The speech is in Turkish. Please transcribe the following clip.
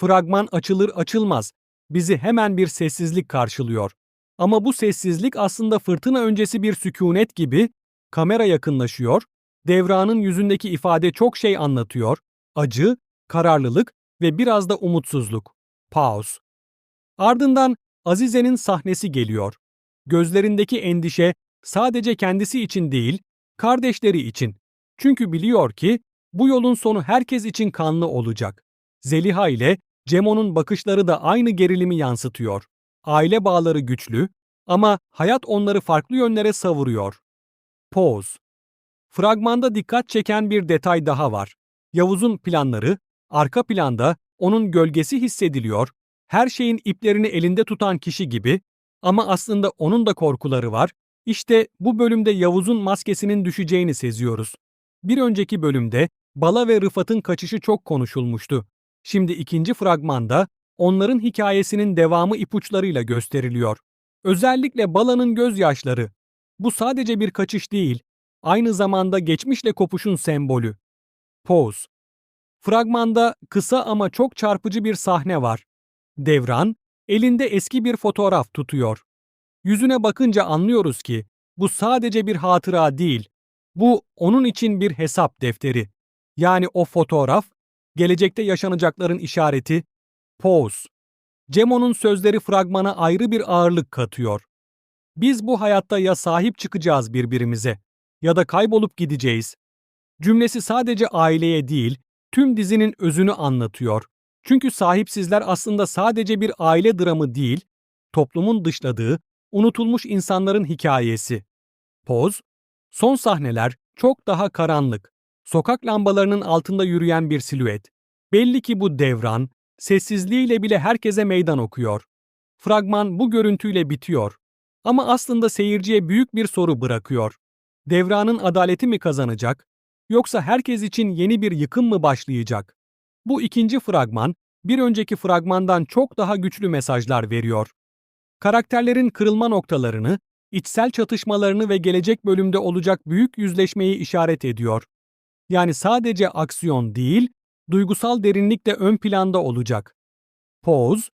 Fragman açılır açılmaz bizi hemen bir sessizlik karşılıyor. Ama bu sessizlik aslında fırtına öncesi bir sükunet gibi kamera yakınlaşıyor, Devran'ın yüzündeki ifade çok şey anlatıyor, acı, kararlılık ve biraz da umutsuzluk. Pause. Ardından Azize'nin sahnesi geliyor. Gözlerindeki endişe sadece kendisi için değil, kardeşleri için. Çünkü biliyor ki bu yolun sonu herkes için kanlı olacak. Zeliha ile Cemo'nun bakışları da aynı gerilimi yansıtıyor. Aile bağları güçlü ama hayat onları farklı yönlere savuruyor. Pause. Fragmanda dikkat çeken bir detay daha var. Yavuz'un planları, arka planda onun gölgesi hissediliyor, her şeyin iplerini elinde tutan kişi gibi ama aslında onun da korkuları var. İşte bu bölümde Yavuz'un maskesinin düşeceğini seziyoruz. Bir önceki bölümde Bala ve Rıfat'ın kaçışı çok konuşulmuştu. Şimdi ikinci fragmanda onların hikayesinin devamı ipuçlarıyla gösteriliyor. Özellikle Bala'nın gözyaşları. Bu sadece bir kaçış değil, aynı zamanda geçmişle kopuşun sembolü. Pause. Fragmanda kısa ama çok çarpıcı bir sahne var. Devran, elinde eski bir fotoğraf tutuyor. Yüzüne bakınca anlıyoruz ki bu sadece bir hatıra değil, bu onun için bir hesap defteri. Yani o fotoğraf, gelecekte yaşanacakların işareti, pause. Cemo'nun sözleri fragmana ayrı bir ağırlık katıyor. Biz bu hayatta ya sahip çıkacağız birbirimize ya da kaybolup gideceğiz. Cümlesi sadece aileye değil, tüm dizinin özünü anlatıyor. Çünkü sahipsizler aslında sadece bir aile dramı değil, toplumun dışladığı, unutulmuş insanların hikayesi. Poz, son sahneler çok daha karanlık. Sokak lambalarının altında yürüyen bir silüet. Belli ki bu devran, sessizliğiyle bile herkese meydan okuyor. Fragman bu görüntüyle bitiyor. Ama aslında seyirciye büyük bir soru bırakıyor. Devranın adaleti mi kazanacak, yoksa herkes için yeni bir yıkım mı başlayacak? Bu ikinci fragman, bir önceki fragmandan çok daha güçlü mesajlar veriyor. Karakterlerin kırılma noktalarını, içsel çatışmalarını ve gelecek bölümde olacak büyük yüzleşmeyi işaret ediyor. Yani sadece aksiyon değil, duygusal derinlik de ön planda olacak. Pause,